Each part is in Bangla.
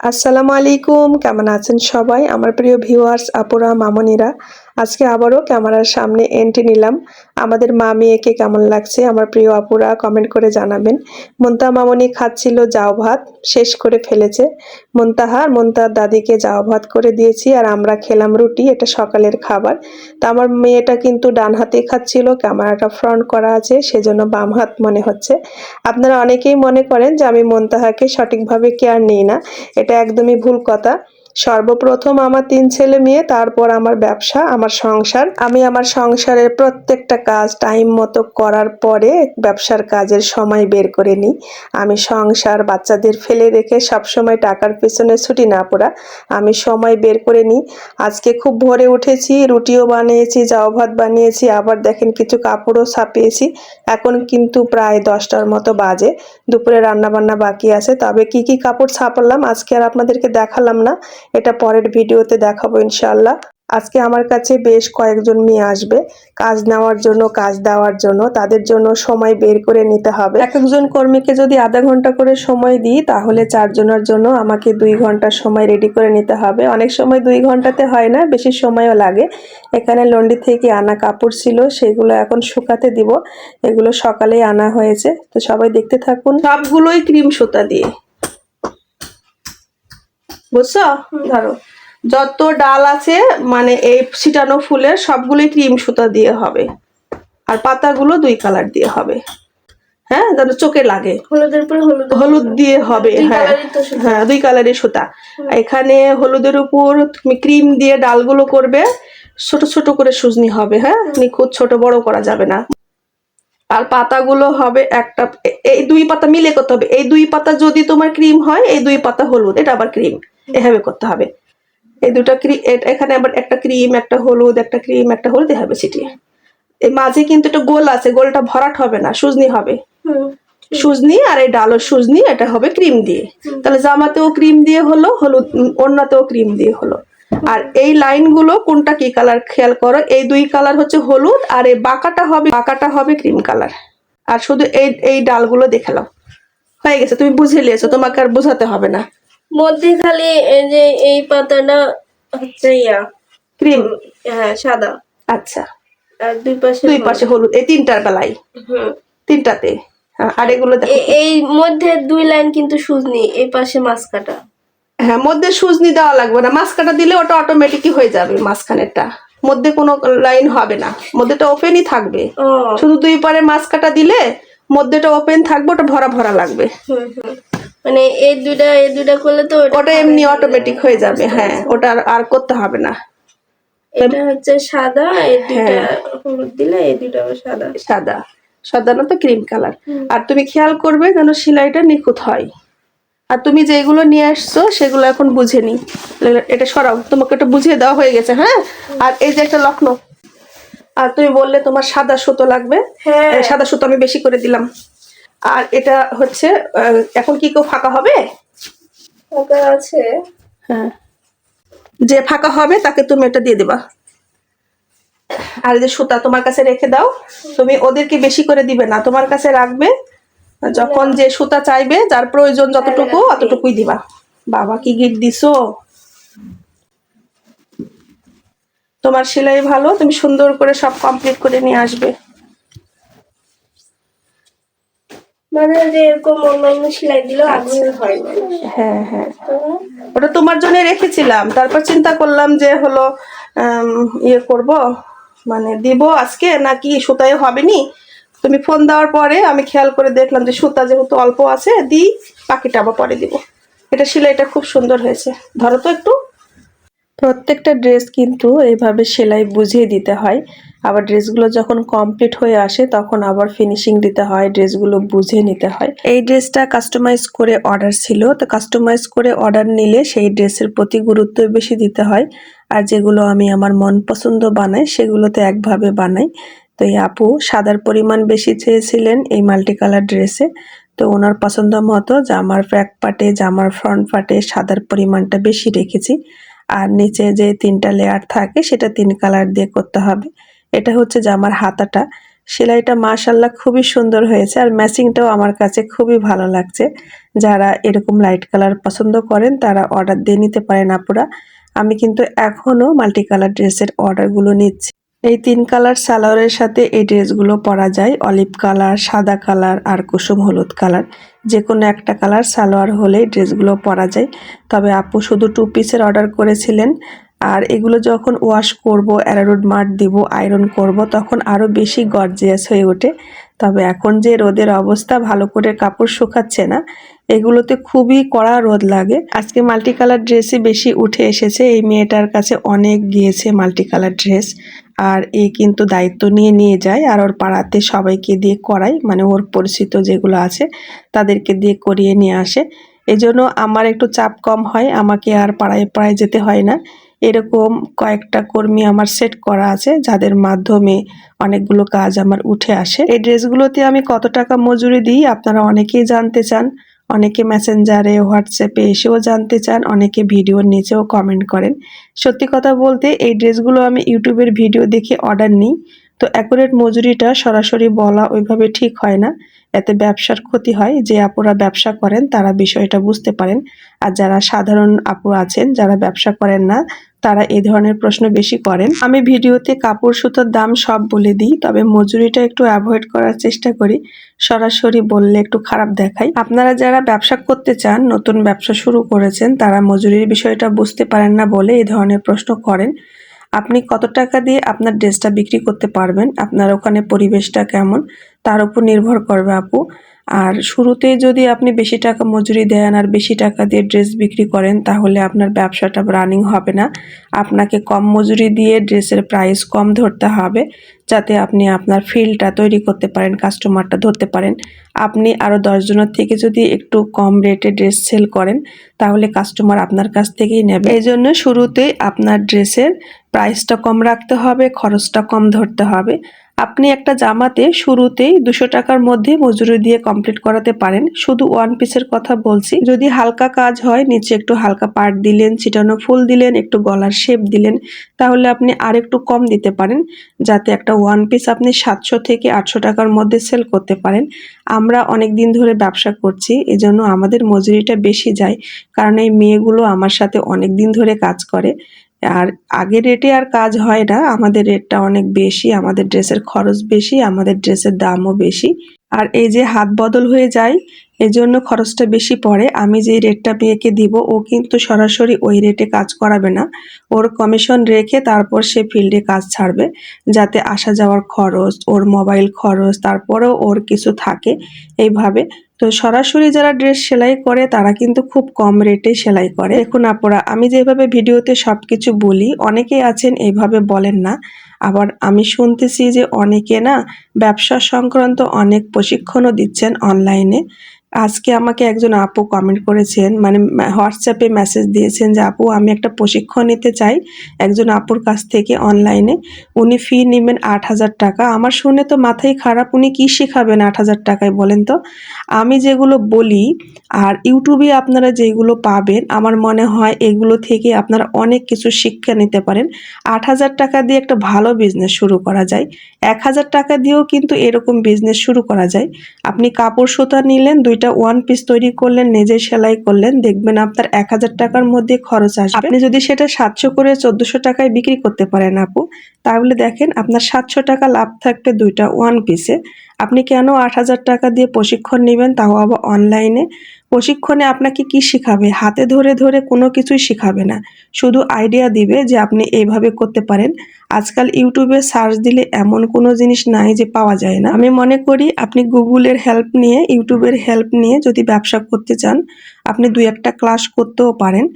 আসসালামু আলাইকুম কেমন আছেন সবাই? আমার প্রিয় ভিউয়ার্স আপুরা মামনিরা আজকে আবারও ক্যামেরার সামনে এন্ট্রি নিলাম। আমাদের মা মেয়েকে কেমন লাগছে আমার প্রিয় আপুরা কমেন্ট করে জানাবেন। মন্তা মামনি খাচ্ছিল জাও ভাত, শেষ করে ফেলেছে। মন্তাহা আর মন্তার দাদিকে জাও ভাত করে দিয়েছি আর আমরা খেলাম রুটি, এটা সকালের খাবার। তা আমার মেয়েটা কিন্তু ডান হাতে খাচ্ছিল, ক্যামেরাটা ফ্রন্ট করা আছে, সেজন্য বাম হাত মনে হচ্ছে। আপনারা অনেকেই মনে করেন যে আমি মন্তাহাকে সঠিকভাবে কেয়ার নিই না, এটা একদমই ভুল কথা। সর্বপ্রথম আমার তিন ছেলে মেয়ে, তারপর আমার ব্যবসা, আমার সংসার। আমি আমার সংসারের প্রত্যেকটা কাজ টাইম মতো করার পরে ব্যবসার কাজের সময় বের করে নিই। আমি সংসার বাচ্চাদের ফেলে রেখে সবসময় টাকার পেছনে ছুটি না পড়া। আমি সময় বের করে নিই। আজকে খুব ভোরে উঠেছি, রুটিও বানিয়েছি জাও ভাত বানিয়েছি, আবার দেখেন কিছু কাপড়ও ছাপিয়েছি। এখন কিন্তু প্রায় দশটার মতো বাজে। দুপুরে রান্না বান্না বাকি আছে। তবে কি কি কাপড় ছাপালাম, আজকে আর আপনাদেরকে দেখালাম না। এটা পরের ভিডিওতে দেখাবো ইনশাল্লাহ আজকে আমার কাছে বেশ কয়েকজন মেয়ে আসবে। কাজ নেওয়ার জন্য কাজ দেওয়ার জন্য তাদের জন্য সময় বের করে নিতে হবে। এক একজন কর্মীকে যদি আধা ঘণ্টা করে সময় দিই তাহলে চারজনের জন্য আমাকে দুই ঘণ্টা সময় রেডি করে নিতে হবে। অনেক সময় দুই ঘন্টাতে হয় না বেশি সময়ও লাগে। এখানে লন্ডি থেকে আনা কাপড় ছিল সেগুলো এখন শুকাতে দিব। এগুলো সকালেই আনা হয়েছে। তো সবাই দেখতে থাকুন। সবগুলোই ক্রিম সুতা দিয়ে। বুঝছ? ধরো যত ডাল আছে মানে এই ছিটানো ফুলের সবগুলোই ক্রিম সুতা দিয়ে হবে। আর পাতাগুলো দুই কালার দিয়ে হবে। হ্যাঁ? যেন চোখে লাগে। হলুদের উপরে হলুদ হলুদ দিয়ে হবে হ্যাঁ। কালারই তো সুতা। হ্যাঁ দুই কালারের সুতা। এখানে হলুদের উপর তুমি ক্রিম দিয়ে ডালগুলো করবে। ছোট ছোট করে সুজনি হবে হ্যাঁ? নিখুঁত ছোট বড় করা যাবে না। আর পাতাগুলো হবে একটা এই দুই পাতা মিলে করতে হবে। এই দুই পাতা যদি তোমার ক্রিম হয় এই দুই পাতা হলুদ এটা আবার ক্রিম। এভাবে করতে হবে। এই দুটা ক্রিম এখানে আবার একটা ক্রিম একটা হলুদ একটা ক্রিম একটা হলুদ এভাবে ছিটিয়ে এই মাঝে কিন্তু একটা গোল আছে গোলটা ভরাট হবে না সুজনি হবে। সুজনি আর এই ডালো সুজনি এটা হবে ক্রিম দিয়ে। তাহলে জামাতেও ক্রিম দিয়ে হলো হলুদ ওড়নাতেও ক্রিম দিয়ে হলো। আর এই লাইনগুলো কোনটা কি কালার খেয়াল করো এই দুই কালার হচ্ছে হলুদ আর এই বাঁকাটা হবে বাঁকাটা হবে ক্রিম কালার। আর শুধু এই এই ডালগুলো দেখে নাও। হয়ে গেছে তুমি বুঝে নিয়েছো তোমাকে আর বোঝাতে হবে না। মধ্যে খালি এই যে এই পাতাটা হচ্ছে ইয়া ক্রিম? হ্যাঁ সাদা। আচ্ছা। আর দুই পাশে দুই পাশে হলুদ। এই তিনটার বেলায়? হুম। তিনটাতে? হ্যাঁ, আর এগুলো এই মধ্যে দুই লাইন কিন্তু সুজনি এই পাশে মাছ কাটা হ্যাঁ মধ্যে সুজনি দেওয়া লাগবে না। মাঝখানটা দিলে ওটা অটোমেটিকই হয়ে যাবে মাঝখানেরটা। মধ্যে কোনো লাইন হবে না। মধ্যেটা ওপেনই থাকবে। শুধু দুই পারে মাছ কাটা দিলে মধ্যেটা ওপেন থাকবে ওটা ভরা ভরা লাগবে। হুম হুম। মানে এই দুইটা এই দুইটা করলে তো ওটা এমনি অটোমেটিক হয়ে যাবে হ্যাঁ। ওটা আর- করতে হবে না। এটা হচ্ছে সাদা এই দুইটা হ্যাঁ। হলুদ দিলে এই দুইটা আবার সাদা। সাদা। সাধারণত ক্রিম কালার আর তুমি খেয়াল করবে যেন সেলাইটা নিখুঁত হয়। আর তুমি যেগুলো নিয়ে আসছো সেগুলো এখন বুঝে নি। এটা সরাও তোমাকে এটা বুঝিয়ে দেওয়া হয়ে গেছে হ্যাঁ? আর এই যে একটা লক্ষ্ণ। আর তুমি বললে তোমার সাদা সুতো লাগবে। হ্যাঁ। সাদা সুতো আমি বেশি করে দিলাম। আর এটা হচ্ছে এখন কি কেউ ফাঁকা হবে? ফাঁকা আছে। হ্যাঁ। যে ফাঁকা হবে তাকে তুমি এটা দিয়ে দিবা। আর যে সুতা তোমার কাছে রেখে দাও তুমি ওদেরকে বেশি করে দিবে না। তোমার কাছে রাখবে যখন যে সুতা চাইবে যার প্রয়োজন যতটুকু অতটুকুই দিবা। বাবা কি গিট দিছো? তোমার সেলাই ভালো তুমি সুন্দর করে সব কমপ্লিট করে নিয়ে আসবে। মানে যে এরকম অন্যান্য সেলাই দিলেও আগ্রহ হয় না। হ্যাঁ হ্যাঁ। ওটা তোমার জন্য রেখেছিলাম। তারপর চিন্তা করলাম যে হলো ইয়ে করব মানে দিব আজকে নাকি সুতায় হবে নি তুমি ফোন দেওয়ার পরে আমি খেয়াল করে দেখলাম যে সুতা যেহেতু অল্প আছে দিই বাকিটা আবার পরে দিব। এটা সেলাইটা খুব সুন্দর হয়েছে। ধরো তো একটু। প্রত্যেকটা ড্রেস কিন্তু এইভাবে সেলাই বুঝিয়ে দিতে হয়। আবার ড্রেসগুলো যখন কমপ্লিট হয়ে আসে, তখন আবার ফিনিশিং দিতে হয়, ড্রেসগুলো বুঝে নিতে হয়। এই ড্রেসটা কাস্টমাইজ করে অর্ডার ছিল। তো কাস্টমাইজ করে অর্ডার নিলে সেই ড্রেসের প্রতি গুরুত্ব বেশি দিতে হয়। আর যেগুলো আমি আমার মন পছন্দ বানাই, সেগুলোতে একভাবে বানাই। তো এই আপু সাদার পরিমাণ বেশি চেয়েছিলেন এই মাল্টি কালার ড্রেসে। তো ওনার পছন্দ মতো জামার ব্যাক পার্টে জামার ফ্রন্ট পার্টে সাদার পরিমাণটা বেশি রেখেছি। আর নিচে যে তিনটা লেয়ার থাকে, সেটা তিন কালার দিয়ে করতে হবে। এটা হচ্ছে জামার হাতাটা। সেলাইটা মাশাল্লাহ খুবই সুন্দর হয়েছে আর ম্যাচিংটাও আমার কাছে খুবই ভালো লাগছে। যারা এরকম লাইট কালার পছন্দ করেন, তারা অর্ডার দিয়ে নিতে পারেন আপুরা। আমি কিন্তু এখনও মাল্টি কালার ড্রেসের অর্ডারগুলো নিচ্ছি। এই তিন কালার সালোয়ারের সাথে এই ড্রেসগুলো পরা যায়। অলিভ কালার, সাদা কালার আর কুসুম হলুদ কালার। যে কোনো একটা কালার সালোয়ার হলেই ড্রেসগুলো পরা যায়। তবে আপু শুধু টু পিসের অর্ডার করেছিলেন। আর এগুলো যখন ওয়াশ করব অ্যারারুড মাঠ দিব আয়রন করব, তখন আরও বেশি গর্জিয়াস হয়ে ওঠে। তবে এখন যে রোদের অবস্থা, ভালো করে কাপড় শুকাচ্ছে না। এগুলোতে খুবই কড়া রোদ লাগে। আজকে মাল্টি কালার ড্রেসই বেশি উঠে এসেছে। এই মেয়েটার কাছে অনেক গিয়েছে মাল্টি কালার ড্রেস আর এ কিন্তু দায়িত্ব নিয়ে নিয়ে যায় আর ওর পাড়াতে সবাইকে দিয়ে করায় মানে ওর পরিচিত যেগুলো আছে তাদেরকে দিয়ে করিয়ে নিয়ে আসে। এজন্য আমার একটু চাপ কম হয়, আমাকে আর পাড়ায় পাড়ায় যেতে হয় না। এরকম কয়েকটা কর্মী আমার সেট করা আছে যাদের মাধ্যমে অনেকগুলো কাজ আমার উঠে আসে। এই ড্রেসগুলোতে আমি কত টাকা মজুরি দিই আপনারা অনেকেই জানতে চান। অনেকে মেসেঞ্জারে, হোয়াটসঅ্যাপে এসেও জানতে চান, অনেকে ভিডিওর নিচেও কমেন্ট করেন। সত্যি কথা বলতে, এই ড্রেসগুলো আমি ইউটিউবের ভিডিও দেখে অর্ডার নিই। তো অ্যাকুরেট মজুরিটা সরাসরি বলা ওইভাবে ঠিক হয় না। এতে ব্যবসার ক্ষতি হয়, যে আপুরা ব্যবসা করেন তারা বিষয়টা বুঝতে পারেন। আর যারা সাধারণ আপু আছেন, যারা ব্যবসা করেন না, তারা এই ধরনের প্রশ্ন বেশি করেন। আমি ভিডিওতে কাপড়, সুতোর দাম সব বলে দিই, তবে মজুরিটা একটু অ্যাভয়েড করার চেষ্টা করি। সরাসরি বললে একটু খারাপ দেখাই আপনারা যারা ব্যবসা করতে চান, নতুন ব্যবসা শুরু করেছেন, তারা মজুরির বিষয়টা বুঝতে পারেন না বলে এই ধরনের প্রশ্ন করেন। আপনি কত টাকা দিয়ে আপনার ড্রেসটা বিক্রি করতে পারবেন, আপনার ওখানে পরিবেশটা কেমন, তার উপর নির্ভর করবে আপু। আর শুরুতেই যদি আপনি বেশি টাকা মজুরি দেন আর বেশি টাকা দিয়ে ড্রেস বিক্রি করেন, তাহলে আপনার ব্যবসাটা রানিং হবে না। আপনাকে কম মজুরি দিয়ে ড্রেসের প্রাইস কম ধরতে হবে, যাতে আপনি আপনার ফিল্ডটা তৈরি করতে পারেন কাস্টমারটা ধরতে পারেন। আপনি আরও দশজনের থেকে যদি একটু কম রেটে ড্রেস সেল করেন, তাহলে কাস্টমার আপনার কাছ থেকেই নেবে। এই জন্য শুরুতেই আপনার ড্রেসের প্রাইসটা কম রাখতে হবে, খরচটা কম ধরতে হবে। আপনি একটা জামাতে শুরুতেই দুশো টাকার মধ্যে মজুরি দিয়ে কমপ্লিট করাতে পারেন। শুধু ওয়ান পিসের কথা বলছি। যদি হালকা কাজ হয়, নিচে একটু হালকা পার্ট দিলেন, ছিটানো ফুল দিলেন, একটু গলার শেপ দিলেন, তাহলে আপনি আর একটু কম দিতে পারেন, যাতে একটা ওয়ান পিস আপনি সাতশো থেকে আটশো টাকার মধ্যে সেল করতে পারেন। আমরা অনেক দিন ধরে ব্যবসা করছি, এজন্য আমাদের মজুরিটা বেশি যায়, কারণ এই মেয়েগুলো আমার সাথে অনেক দিন ধরে কাজ করে। আর আগের রেটে আর কাজ হয় না। আমাদের রেটটা অনেক বেশি, আমাদের ড্রেসের খরচ বেশি, আমাদের ড্রেসের দামও বেশি। আর এই যে হাত বদল হয়ে যায় এই জন্য খরচটা বেশি পড়ে। আমি যে রেটটা মেয়েকে দিব, ও কিন্তু সরাসরি ওই রেটে কাজ করাবে না। ওর কমিশন রেখে তারপর সে ফিল্ডে কাজ ছাড়বে, যাতে আসা যাওয়ার খরচ, ওর মোবাইল খরচ, তারপরেও ওর কিছু থাকে। এইভাবে তো সরাসরি যারা ড্রেস সেলাই করে, তারা কিন্তু খুব কম রেটে সেলাই করে। এখন আপনারা আমি যেভাবে ভিডিওতে সব কিছু বলি, অনেকেই আছেন এইভাবে বলেন না। আবার আমি শুনতেছি যে অনেকে না, ব্যবসা সংক্রান্ত অনেক প্রশিক্ষণও দিচ্ছেন অনলাইনে আজকে আমাকে একজন আপু কমেন্ট করেছেন মানে হোয়াটসঅ্যাপে মেসেজ দিয়েছেন যে, আপু, আমি একটা প্রশিক্ষণ নিতে চাই একজন আপুর কাছ থেকে অনলাইনে উনি ফি নেবেন আট হাজার টাকা। আমার শুনে তো মাথায় খারাপ, উনি কী শেখাবেন আট হাজার টাকায় বলেন তো? আমি যেগুলো বলি, আর ইউটিউবে আপনারা যেগুলো পাবেন, আমার মনে হয় এগুলো থেকে আপনারা অনেক কিছু শিক্ষা নিতে পারেন। আট হাজার টাকা দিয়ে একটা ভালো বিজনেস শুরু করা যায়। এক হাজার টাকা দিয়েও কিন্তু এরকম বিজনেস শুরু করা যায়। আপনি কাপড় সুতা নিলেন দুইটা ওয়ান পিস তৈরি করলেন নিজে সেলাই করলেন, দেখবেন আপনার এক হাজার টাকার মধ্যে খরচ আসবে। আপনি যদি সেটা সাতশো করে চোদ্দশো টাকায় বিক্রি করতে পারেন আপু, তাহলে দেখেন আপনার সাতশো টাকা লাভ থাকবে দুইটা ওয়ান পিসে আপনি কেন আট হাজার টাকা দিয়ে প্রশিক্ষণ নেবেন? তাও আবার অনলাইনে প্রশিক্ষণে আপনাকে কি শেখাবে? হাতে ধরে ধরে কোনো কিছুই শেখাবে না। শুধু আইডিয়া দিবে যে আপনি এইভাবে করতে পারেন। আজকাল ইউটিউবে সার্চ দিলে এমন কোনো জিনিস নাই যে পাওয়া যায় না। আমি মনে করি আপনি গুগলের হেল্প নিয়ে ইউটিউবের হেল্প নিয়ে যদি ব্যবসা করতে চান, আপনি দুই একটা ক্লাস করতেও পারেন।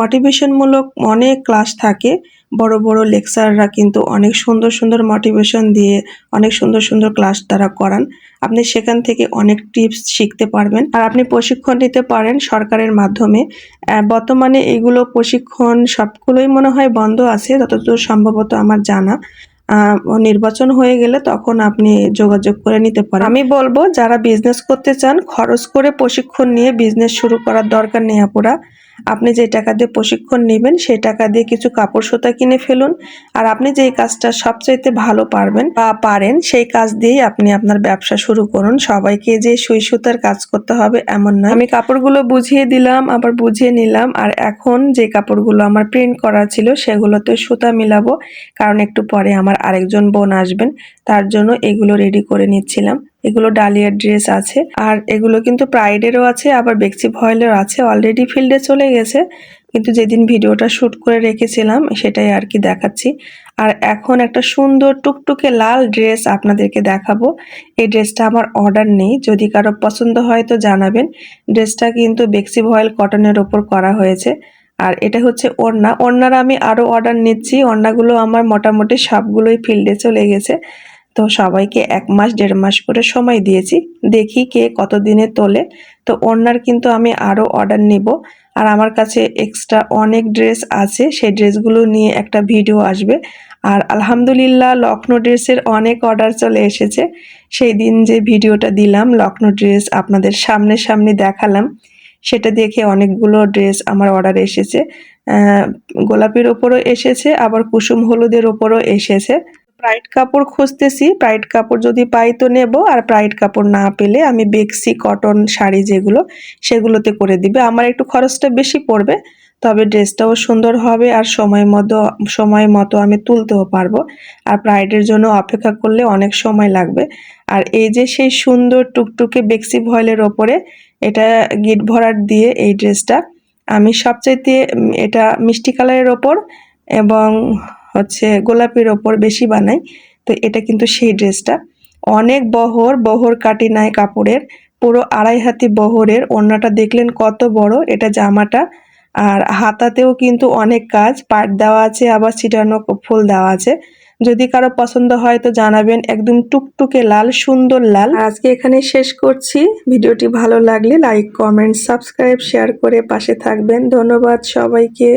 মোটিভেশনমূলক অনেক ক্লাস থাকে। বড় বড় লেকচাররা কিন্তু অনেক সুন্দর সুন্দর মোটিভেশন দিয়ে অনেক সুন্দর সুন্দর ক্লাস তারা করান। আপনি সেখান থেকে অনেক টিপস শিখতে পারবেন। আর আপনি প্রশিক্ষণ নিতে পারেন সরকারের মাধ্যমে। বর্তমানে এগুলো প্রশিক্ষণ সবগুলোই মনে হয় বন্ধ আছে, যতদূর সম্ভবত আমার জানা। নির্বাচন হয়ে গেলে তখন আপনি যোগাযোগ করে নিতে পারেন। আমি বলব, যারা বিজনেস করতে চান, খরচ করে প্রশিক্ষণ নিয়ে বিজনেস শুরু করার দরকার নেই আপুরা। আপনি যে টাকা দিয়ে প্রশিক্ষণ নেবেন সেই টাকা দিয়ে কিছু কাপড় সুতা কিনে ফেলুন। আর আপনি যেই কাজটা সবচাইতে ভালো পারবেন বা পারেন, সেই কাজ দিয়েই আপনি আপনার ব্যবসা শুরু করুন। সবাইকে যে সুই সুতার কাজ করতে হবে এমন নয়। আমি কাপড়গুলো বুঝিয়ে দিলাম, আবার বুঝিয়ে নিলাম। আর এখন যে কাপড়গুলো আমার প্রিন্ট করা ছিল, সেগুলোতে সুতা মিলাবো। কারণ একটু পরে আমার আরেকজন বোন আসবেন, তার জন্য এগুলো রেডি করে নিচ্ছিলাম। এগুলো ডালিয়ার ড্রেস আছে। আর এগুলো কিন্তু প্রাইডেরও আছে, আবার বেক্সি ভয়েলেরও আছে। অলরেডি ফিল্ডে চলে গেছে, কিন্তু যেদিন ভিডিওটা শ্যুট করে রেখেছিলাম, সেটাই আর কি দেখাচ্ছি। আর এখন একটা সুন্দর টুকটুকে লাল ড্রেস আপনাদেরকে দেখাবো। এই ড্রেসটা আমার অর্ডার নেই, যদি কারও পছন্দ হয় তো জানাবেন। ড্রেসটা কিন্তু বেক্সি ভয়েল কটনের ওপর করা হয়েছে। আর এটা হচ্ছে ওড়না। ওড়নার আমি আরও অর্ডার নিচ্ছি। ওড়নাগুলো আমার মোটামুটি সবগুলোই ফিল্ডে চলে গেছে। তো সবাইকে এক মাস, দেড় মাস করে সময় দিয়েছি। দেখি কে কত দিনে তোলে। তো ওড়নার কিন্তু আমি আরও অর্ডার নিব। আর আমার কাছে এক্সট্রা অনেক ড্রেস আছে। সেই ড্রেসগুলো নিয়ে একটা ভিডিও আসবে। আর আলহামদুলিল্লাহ লখনৌ ড্রেসের অনেক অর্ডার চলে এসেছে। সেই দিন যে ভিডিওটা দিলাম লখনৌ ড্রেস আপনাদের সামনে সামনে দেখালাম। সেটা দেখে অনেকগুলো ড্রেস আমার অর্ডার এসেছে। গোলাপির ওপরও এসেছে, আবার কুসুম হলুদের ওপরও এসেছে। প্রাইড কাপড় খুঁজতেছি। প্রাইড কাপড় যদি পাই তো নেব। আর প্রাইড কাপড় না পেলে আমি বেক্সি, কটন শাড়ি যেগুলো, সেগুলোতে করে দিবে। আমার একটু খরচটা বেশি পড়বে, তবে ড্রেসটাও সুন্দর হবে আর সময় মতো সময় মতো আমি তুলতেও পারব। আর প্রাইডের জন্য অপেক্ষা করলে অনেক সময় লাগবে। আর এই যে সেই সুন্দর টুকটুকে বেক্সি ভয়েলের ওপরে এটা গিট ভরাট দিয়ে এই ড্রেসটা, আমি সবচাইতে এটা মিষ্টি কালারের ওপর এবং হচ্ছে গোলাপির ওপর বেশি বানাই, তো এটা কিন্তু সেই ড্রেসটা। অনেক বহর বহর কাটি নাই কাপড়ের, পুরো আড়াই হাতি বহরের, ওড়নাটা দেখলেন কত বড়, এটা জামাটা। আর হাতাতেও কিন্তু অনেক কাজ, পাট দেওয়া আছে, আবার ছিটানো ফুল দেওয়া আছে। যদি কারও পছন্দ হয় তো জানাবেন, একদম টুকটুকে লাল, সুন্দর লাল। আজকে এখানে শেষ করছি। ভিডিওটি ভালো লাগলে লাইক, কমেন্ট, সাবস্ক্রাইব, শেয়ার করে পাশে থাকবেন। ধন্যবাদ সবাইকে।